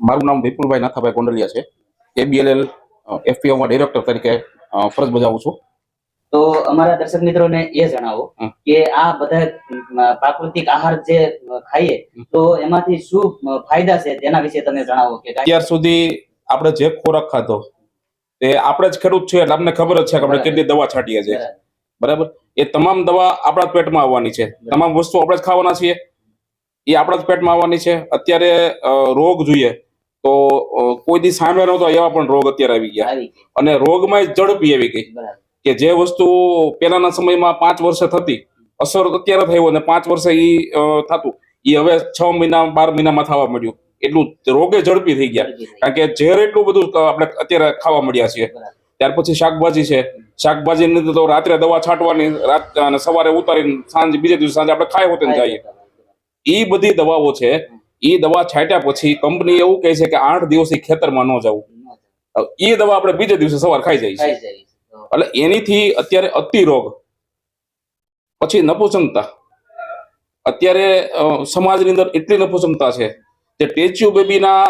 મારું નામ વિપુલભાઈ નાથાભાઈ કોંડલિયા છે. એબીએલએલ એફપીઓમાં ડિરેક્ટર તરીકે ફરજ બજાવું છું. તો અમારા દર્શક મિત્રોને એ જણાવો કે આ બધા પ્રાકૃતિક આહાર જે ખાઈએ તો એમાંથી શું ફાયદા છે તેના વિશે તમે જણાવો કે અત્યાર સુધી આપણે જે ખોરાક ખાધો એ આપણે જ ખેડૂત છે એટલે આપણને ખબર જ છે કે આપણે કેટલી દવા છાંટીએ છીએ. બરાબર. એ તમામ દવા આપણા પેટમાં આવવાની છે. તમામ વસ્તુ આપણે જ ખાવાના છીએ. એ આપણા જ પેટમાં આવવાની છે. અત્યારે રોગ જોઈએ. તો કોઈ દી સામે નહોતો એવા પણ રોગ અત્યારે આવી ગયા. અને રોગમાં ઝડપી આવી ગઈ. કે જે વસ્તુ પહેલાના સમયમાં પાંચ વર્ષે થતી અસર અત્યારે થયું અને પાંચ વર્ષે એ થતું એ હવે છ મહિના બાર મહિનામાં થવા મળ્યું એટલું રોગે ઝડપી થઈ ગયા. કારણ કે ઝેર એટલું બધું આપણે અત્યારે ખાવા મળ્યા છીએ. ત્યાર પછી શાકભાજી છે. શાકભાજીની તો રાત્રે દવા છાંટવાની રાત અને સવારે ઉતારીને સાંજ બીજે દિવસે સાંજે આપણે ખાઈ હોતે જઈએ. એ બધી દવાઓ છે એ દવા છાંટ્યા પછી કંપની એવું કહે છે કે આઠ દિવસ ઈ ખેતરમાં ન જવું એ દવા આપણે બીજે દિવસે સવાર ખાઈ જાય છે. એટલે એનીથી અત્યારે અતિ રોગ પછી નપુસંગતા અત્યારે સમાજની અંદર એટલી નપુસંગતા છે કે ટેચ્યુ બેબીના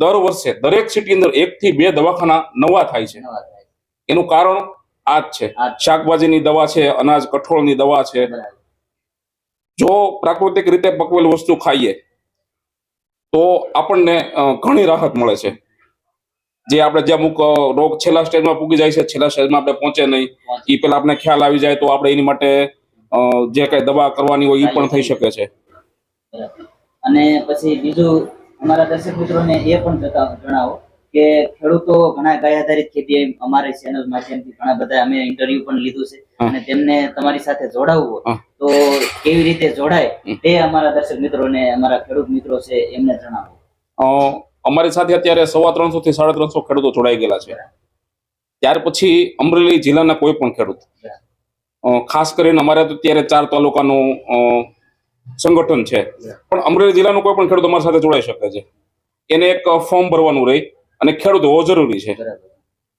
દર વર્ષે દરેક સિટી અંદર એક થી બે દવાખાના નવા થાય છે. એનું કારણ આ જ છે. શાકભાજીની દવા છે અનાજ કઠોળની દવા છે. જો પ્રાકૃતિક રીતે પકવેલ વસ્તુ ખાઈએ તો આપણને ઘણી રાહત મળે છે. જે આપણે જે અમુક રોગ છેલ્લા સ્ટેજમાં પૂગી જાય છે છેલ્લા સ્ટેજમાં આપણે પહોંચે નહીં. એ પેલા આપણે ખ્યાલ આવી જાય તો આપણે એની માટે જે કઈ દવા કરવાની હોય એ પણ થઈ શકે છે. અને પછી બીજું અમારા દર્શક મિત્રોને એ પણ જણાવો કે ખેડૂતો ઘણા ગાય આધારિત ખેતી અમારી ચેનલ માધ્યમથી ઘણા બધા અમે ઇન્ટરવ્યુ પણ લીધું છે. અને તેમને તમારી સાથે જોડાવવું હોય તો કેવી રીતે જોડાય. તે અમારા દર્શક મિત્રોને અમારા ખેડૂત મિત્રો છે એમને જણાવો. અમારી સાથે અત્યારે સવા ત્રણસો થી સાડા ત્રણસો ખેડૂતો જોડાઈ ગયેલા છે. ત્યાર પછી અમરેલી જિલ્લાના કોઈ પણ ખેડૂત. ખાસ કરીને અમારે તો અત્યારે ચાર તાલુકાનું સંગઠન છે. પણ અમરેલી જિલ્લાનો કોઈ પણ ખેડૂત અમારી સાથે જોડાઈ શકે છે. એને એક ફોર્મ ભરવાનું રહે. અને ખેડૂત હોવો જરૂરી છે.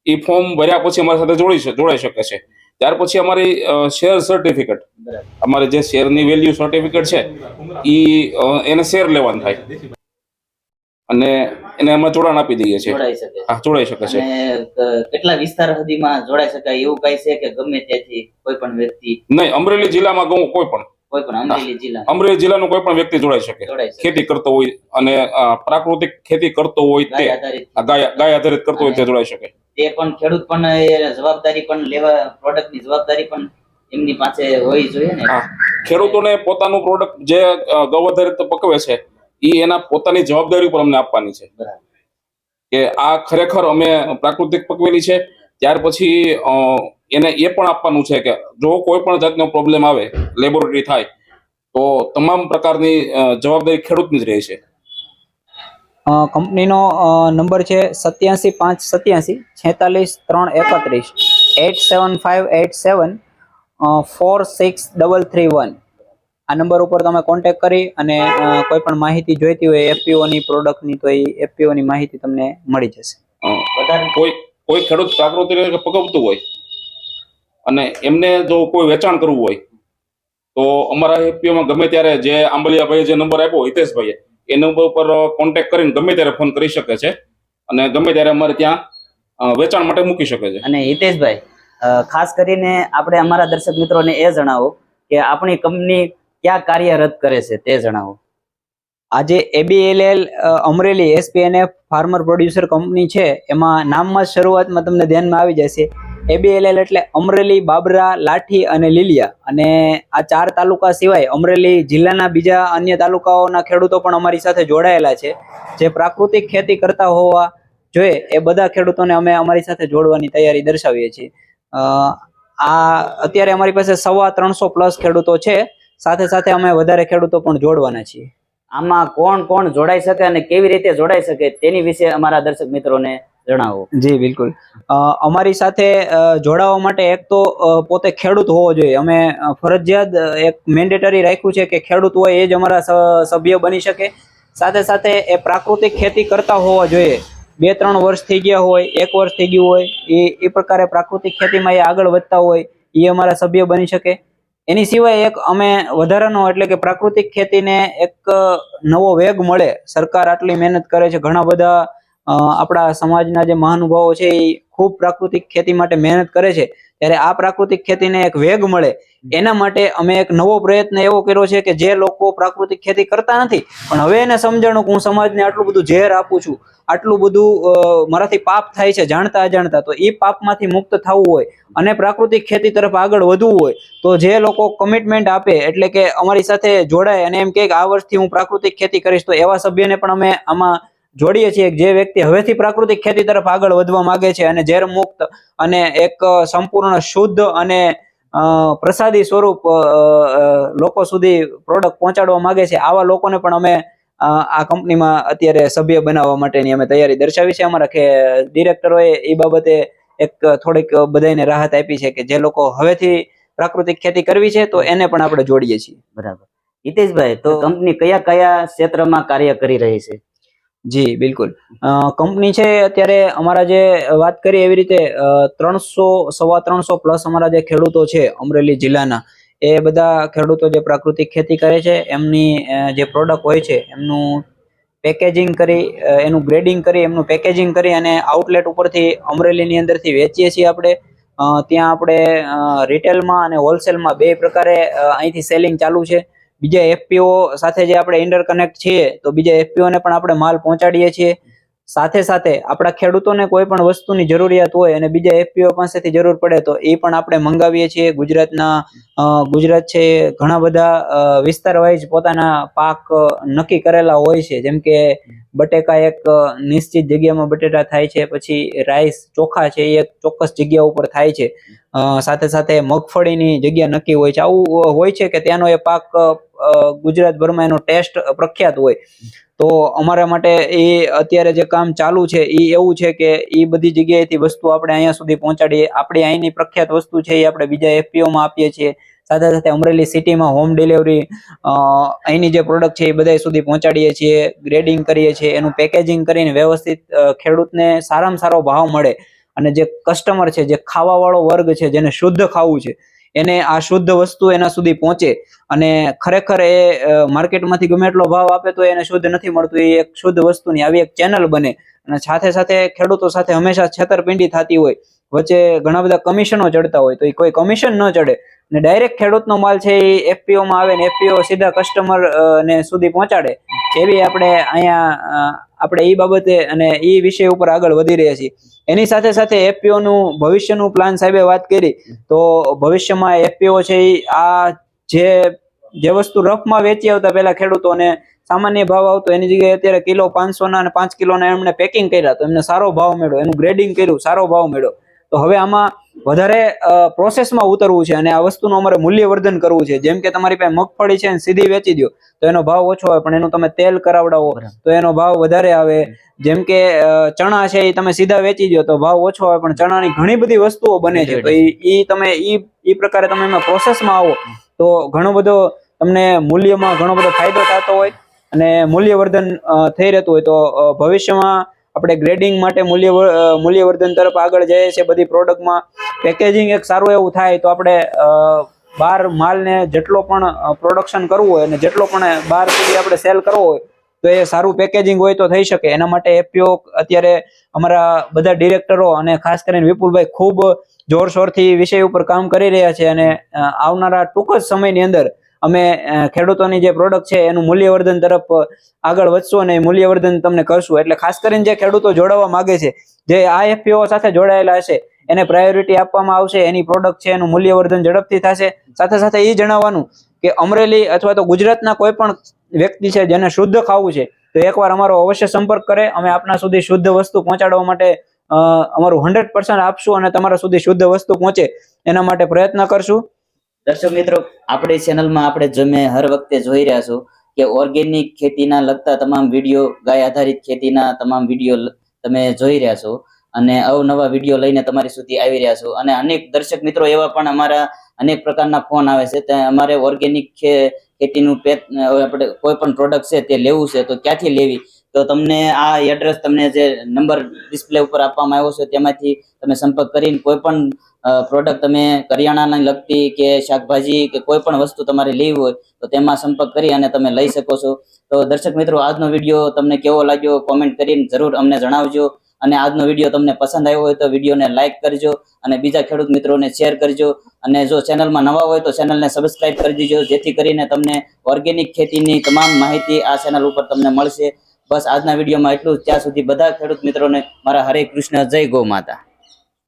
એ ફોર્મ ભર્યા પછી અમારી સાથે જોડી જોડાઈ શકે છે. ત્યાર પછી અમારી શેર સર્ટિફિકેટ અમારે જે શેરની વેલ્યુ સર્ટિફિકેટ છે એ એને શેર લેવાનું થાય. અને એને અમે જોડાણ આપી દઈએ છીએ. છે હા જોડાઈ શકે છે. કેટલા વિસ્તાર સુધીમાં જોડાઈ શકાય એવું કઈ છે કે ગમે ત્યાંથી કોઈ પણ વ્યક્તિ? નહીં અમરેલી જિલ્લામાં કોઈ પણ. અમરેલી જિલ્લા નો જિલ્લાનો કોઈ પણ વ્યક્તિ જોડાઈ શકે. ખેતી કરતો હોય અને પ્રાકૃતિક ખેતી કરતો હોય તે ગાય આધારિત. કરતો હોય તે જોડાઈ શકે. તે પણ ખેડૂત પણ એ જવાબદારી પણ લેવા પ્રોડક્ટની જવાબદારી પણ એમની પાસે હોવી જોઈએ ને. ખેડૂતોને પોતાનું પ્રોડક્ટ જે ગૌ આધારિત પકવે છે એ એના પોતાની જવાબદારી પણ અમને આપવાની છે. કે આ ખરેખર અમે પ્રાકૃતિક પકવેલી છે ત્યાર પછી એને એ પણ આપવાનું છે કે જો કોઈ પણ જાતનો પ્રોબ્લેમ આવે લેબોરેટરી થાય તો તમામ પ્રકારની જવાબદારી ખેડૂતની જ રહે છે. કંપનીનો નંબર છે સત્યાસી પાંચ સત્યાસી છેતાલીસ ત્રણ એકત્રીસ eight seven five eight seven four six double three one આ નંબર ઉપર તમે કોન્ટેક્ટ કરી અને કોઈ પણ માહિતી જોઈતી હોય એફપીઓની પ્રોડક્ટની તો એ એફપીઓની માહિતી તમને મળી જશે. કોઈ કોઈ ખેડૂત પ્રાકૃતિક પકવતું હોય? અને એમને જો કોઈ વેચાણ કરવું હોય, તો અમારા એફપીઓમાં ગમે ત્યારે જે આંબલિયાભાઈએ જે નંબર આપ્યો, હિતેશભાઈએ, એ નંબર ઉપર કોન્ટેક્ટ કરીને ગમે ત્યારે ફોન કરી શકે છે. અને ગમે ત્યારે અમારે ત્યાં વેચાણ માટે મૂકી શકે છે. અને હિતેશભાઈ ખાસ કરીને આપણે અમારા દર્શક મિત્રોને એ જણાવો કે આપણી કંપની ક્યાં કાર્યરત કરે છે તે જણાવો. આજે ABLL Amreli SPNF farmer producer company છે, એમાં નામમાં શરૂઆતમાં તમને ધ્યાનમાં આવી જશે. એબીએલએલ એટલે અમરેલી, બાબરા, લાઠી અને લીલિયા. અને આ ચાર તાલુકા સિવાય અમરેલી જિલ્લાના બીજા અન્ય તાલુકાઓના ખેડૂતો પણ અમારી સાથે જોડાયેલા છે. જે પ્રાકૃતિક ખેતી કરતા હોવા જોઈએ, એ બધા ખેડૂતોને અમે અમારી સાથે જોડવાની તૈયારી દર્શાવીએ છીએ. આ અત્યારે અમારી પાસે સવા ત્રણસો પ્લસ ખેડૂતો છે. સાથે સાથે અમે વધારે ખેડૂતો પણ જોડવાના છીએ. આમાં કોણ કોણ જોડાઈ શકે અને કેવી રીતે જોડાઈ શકે તેની વિશે અમારા દર્શક મિત્રોને જણાવો જી, બિલકુલ. અમારી સાથે જોડાવા માટે એક તો પોતે ખેડૂત હોવો જોઈએ. અમે ફરજિયાત એક મેન્ડેટરી રાખ્યું છે કે ખેડૂત હોય એ જ અમારા સભ્ય બની શકે. સાથે સાથે એ પ્રાકૃતિક ખેતી કરતા હોવા જોઈએ. બે, ત્રણ વર્ષ થઈ ગયા હોય, એક વર્ષ થઈ ગયું હોય, એ એ પ્રકારે પ્રાકૃતિક ખેતીમાં એ આગળ વધતા હોય, એ અમારા સભ્ય બની શકે. એની સિવાય એક અમે વધારાનો, એટલે કે પ્રાકૃતિક ખેતીને એક નવો વેગ મળે. સરકાર આટલી મહેનત કરે છે. ઘણા બધા આપણા સમાજના જે મહાનુભાવો છે એ ખૂબ પ્રાકૃતિક ખેતી માટે મહેનત કરે છે. ત્યારે આ પ્રાકૃતિક ખેતીને એક વેગ મળે. એના માટે અમે એક નવો પ્રયત્ન એવો કર્યો છે કે જે લોકો પ્રાકૃતિક ખેતી કરતા નથી, પણ હવે એને સમજણું કે હું સમાજને આટલું બધું ઝેર આપું છું, આટલું બધું મારાથી પાપ થાય છે, જાણતા અજાણતા, તો એ પાપમાંથી મુક્ત થવું હોય અને પ્રાકૃતિક ખેતી તરફ આગળ વધવું હોય, તો જે લોકો કમિટમેન્ટ આપે, એટલે કે અમારી સાથે જોડાય અને એમ કે આ વર્ષથી હું પ્રાકૃતિક ખેતી કરીશ, તો એવા સભ્યને પણ અમે આમાં જોડીએ છીએ જે વ્યક્તિ હવેથી પ્રાકૃતિક ખેતી તરફ આગળ વધવા માંગે છે અને ઝેર મુક્ત અને એક સંપૂર્ણ શુદ્ધ અને પ્રસાદી સ્વરૂપ લોકો સુધી પ્રોડક્ટ પહોંચાડવા માંગે છે. આવા લોકોને પણ અમે આ કંપનીમાં અત્યારે સભ્ય બનાવવા માટેની અમે તૈયારી દર્શાવી છે. અમારા કે ડિરેક્ટરોએ એ બાબતે એક થોડીક બધાને રાહત આપી છે કે જે લોકો હવેથી પ્રાકૃતિક ખેતી કરવી છે તો એને પણ આપણે જોડીએ છીએ. બરાબર. હિતેશભાઈ તો કંપની કયા કયા ક્ષેત્રમાં કાર્ય કરી રહી છે? જી, બિલકુલ. કંપની છે અત્યારે અમારા જે વાત કરી એવી રીતે ત્રણસો, સવા ત્રણસો પ્લસ અમારા જે ખેડૂતો છે અમરેલી જિલ્લાના, એ બધા ખેડૂતો જે પ્રાકૃતિક ખેતી કરે છે, એમની જે પ્રોડક્ટ હોય છે, એમનું પેકેજિંગ કરી એનું ગ્રેડિંગ કરી, એમનું પેકેજિંગ કરી અને આઉટલેટ ઉપરથી અમરેલીની અંદરથી વેચીએ છીએ આપણે. ત્યાં આપણે રિટેલમાં અને હોલસેલમાં બે પ્રકારે અહીંથી સેલિંગ ચાલુ છે. બીજા એફપીઓ સાથે જે આપણે ઇન્ટરકનેક્ટ છીએ, તો બીજા એફપીઓ ને પણ આપણે માલ પહોંચાડીએ છીએ. સાથે સાથે આપણા ખેડૂતોને કોઈ પણ વસ્તુની જરૂરિયાત હોય અને બીજા એફપીઓ પાસેથી જરૂર પડે તો એ પણ આપણે મંગાવીએ છીએ. ગુજરાતના ગુજરાત છે ઘણા બધા વિસ્તાર વાઇઝ પોતાના પાક નક્કી કરેલા હોય છે. જેમ કે બટેકા એક નિશ્ચિત જગ્યામાં બટેટા થાય છે, પછી રાઈસ ચોખા છે એ એક ચોક્કસ જગ્યા ઉપર થાય છે. સાથે સાથે મગફળીની જગ્યા નક્કી હોય છે. આવું હોય છે કે ત્યાંનો એ પાક ગુજરાતભરમાં એનો ટેસ્ટ પ્રખ્યાત હોય. તો અમારા માટે એ અત્યારે જે કામ ચાલુ છે એ એવું છે કે એ બધી જગ્યાએથી વસ્તુ આપણે અહીંયા સુધી પહોંચાડીએ. આપણી અહીંની પ્રખ્યાત વસ્તુ છે એ આપણે બીજા એફપીઓમાં આપીએ છીએ. સાથે સાથે અમરેલી સિટીમાં હોમ ડિલિવરી અહીંની જે પ્રોડક્ટ છે એ બધા સુધી પહોંચાડીએ છીએ. ગ્રેડિંગ કરીએ છીએ. એનું પેકેજિંગ કરીને વ્યવસ્થિત ખેડૂતને સારામાં સારો ભાવ મળે. અને જે કસ્ટમર છે, જે ખાવાવાળો વર્ગ છે, જેને શુદ્ધ ખાવું છે એને આ શુદ્ધ વસ્તુ એના સુધી પહોંચે. અને ખરેખર એ માર્કેટમાંથી ગમે એટલો ભાવ આપે તો એને શુદ્ધ નથી મળતું. એ એક શુદ્ધ વસ્તુની આવી એક ચેનલ બને. અને સાથે સાથે ખેડૂતો સાથે હંમેશા છેતરપિંડી થતી હોય. વચ્ચે ઘણા બધા કમિશનો ચડતા હોય. તો એ કોઈ કમિશન ન ચડે. અને ડાયરેક્ટ ખેડૂતનો માલ છે એ એફપીઓમાં આવે ને એફપીઓ સીધા કસ્ટમર ને સુધી પહોંચાડે. એવી આપણે અહીંયા આપણે એ બાબતે અને એ વિષય ઉપર આગળ વધી રહ્યા છીએ. એની સાથે સાથે એફપીઓનું નું ભવિષ્યનું પ્લાન સાહેબે વાત કરી, તો ભવિષ્યમાં એફપીઓ છે એ આ જે જે વસ્તુ રફમાં વેચી આવતા પહેલા ખેડૂતોને સામાન્ય ભાવ આવતો, એની જગ્યાએ અત્યારે કિલો પાંચસો ના અને પાંચ કિલોના એમને પેકિંગ કર્યા, તો એમને સારો ભાવ મળ્યો, એનું ગ્રેડિંગ કર્યું, સારો ભાવ મળ્યો. તો હવે આમાં વધારે પ્રોસેસમાં ઉતરવું છે અને આ વસ્તુનું અમારે મૂલ્યવર્ધન કરવું છે. જેમ કે તમારી પાસે મગફળી છે સીધી વેચી દો તો એનો ભાવ ઓછો આવે પણ એનું તમે તેલ કરાવડાવો તો એનો ભાવ વધારે આવે. જેમ કે ચણા છે એ તમે સીધા વેચી દો તો ભાવ ઓછો આવે પણ ચણાની ઘણી બધી વસ્તુઓ બને છે. તો એ તમે એ પ્રકારે તમે એમાં પ્રોસેસમાં આવો તો ઘણો બધો તમને મૂલ્યમાં ઘણો બધો ફાયદો થતો હોય અને મૂલ્યવર્ધન થઈ રહેતું હોય. તો ભવિષ્યમાં આપણે ગ્રેડિંગ માટે મૂલ્ય મૂલ્યવર્ધન તરફ આગળ જઈએ છીએ બધી પ્રોડક્ટમાં પેકેજિંગ એક સારું એવું થાય તો આપણે બહાર માલને જેટલો પણ પ્રોડક્શન કરવું હોય અને જેટલો પણ બહાર સુધી આપણે સેલ કરવો હોય તો એ સારું પેકેજિંગ હોય તો થઈ શકે. એના માટે એપીઓ અત્યારે અમારા બધા ડિરેક્ટરો અને ખાસ કરીને વિપુલભાઈ ખૂબ જોરશોરથી વિષય ઉપર કામ કરી રહ્યા છે અને આવનારા ટૂંક જ સમયની અંદર અમે ખેડૂતોની જે પ્રોડક્ટ છે એનું મૂલ્યવર્ધન તરફ આગળ વધશું અને મૂલ્યવર્ધન તમને કરશું. એટલે ખાસ કરીને જે ખેડૂતો જોડાવા માંગે છે, જે આ એફપીઓ સાથે જોડાયેલા હશે, એને પ્રાયોરિટી આપવામાં આવશે, એની પ્રોડક્ટ છે, એનું મૂલ્યવર્ધન ઝડપથી થશે. સાથે સાથે એ જણાવવાનું કે અમરેલી અથવા તો ગુજરાતના કોઈ પણ વ્યક્તિ છે જેને શુદ્ધ ખાવું છે, તો એકવાર અમારો અવશ્ય સંપર્ક કરે. અમે આપના સુધી શુદ્ધ વસ્તુ પહોંચાડવા માટે અમારું હંડ્રેડ આપશું અને તમારા સુધી શુદ્ધ વસ્તુ પહોંચે, એના માટે પ્રયત્ન કરશું. દર્શક મિત્રો, આપણી ચેનલમાં આપણે જમે હર વખતે જોઈ રહ્યા છો કે ઓર્ગેનિક ખેતીના લગતા તમામ વીડિયો ગાય આધારિત ખેતીના તમામ વીડિયો તમે જોઈ રહ્યા છો અને અવનવા વીડિયો લઈને તમારી સુધી આવી રહ્યા છો. અને અનેક દર્શક મિત્રો એવા પણ અમારા અનેક પ્રકારના ફોન આવે છે. ત્યાં અમારે ઓર્ગેનિક ખેતીનું પેટ આપણે કોઈ પણ પ્રોડક્ટ છે તે લેવું છે તો ક્યાંથી લેવી? તો તમને આ એડ્રેસ તમને જે નંબર ડિસ્પ્લે ઉપર આપવામાં આવ્યો છે, તેમાંથી તમે સંપર્ક કરીને કોઈ પણ પ્રોડક્ટ તમે કરિયાણાને લગતી કે શાકભાજી કે કોઈ પણ વસ્તુ તમારે લેવી હોય, તો તેમાં સંપર્ક કરી અને તમે લઈ શકો છો. તો દર્શક મિત્રો, આજનો વીડિયો તમને કેવો લાગ્યો કોમેન્ટ કરીને જરૂર અમને જણાવજો. અને આજનો વીડિયો તમને પસંદ આવ્યો હોય તો વિડીયોને લાઇક કરજો અને બીજા ખેડૂત મિત્રોને શેર કરજો. અને જો ચેનલમાં નવા હોય તો ચેનલને સબસ્ક્રાઇબ કરી દેજો, જેથી કરીને તમને ઓર્ગેનિક ખેતીની તમામ માહિતી આ ચેનલ ઉપર તમને મળશે. બસ આજના વિડીયોમાં એટલું ત્યાં સુધી બધા ખેડૂત મિત્રોને મારા હરે કૃષ્ણ, જય ગૌ માતા.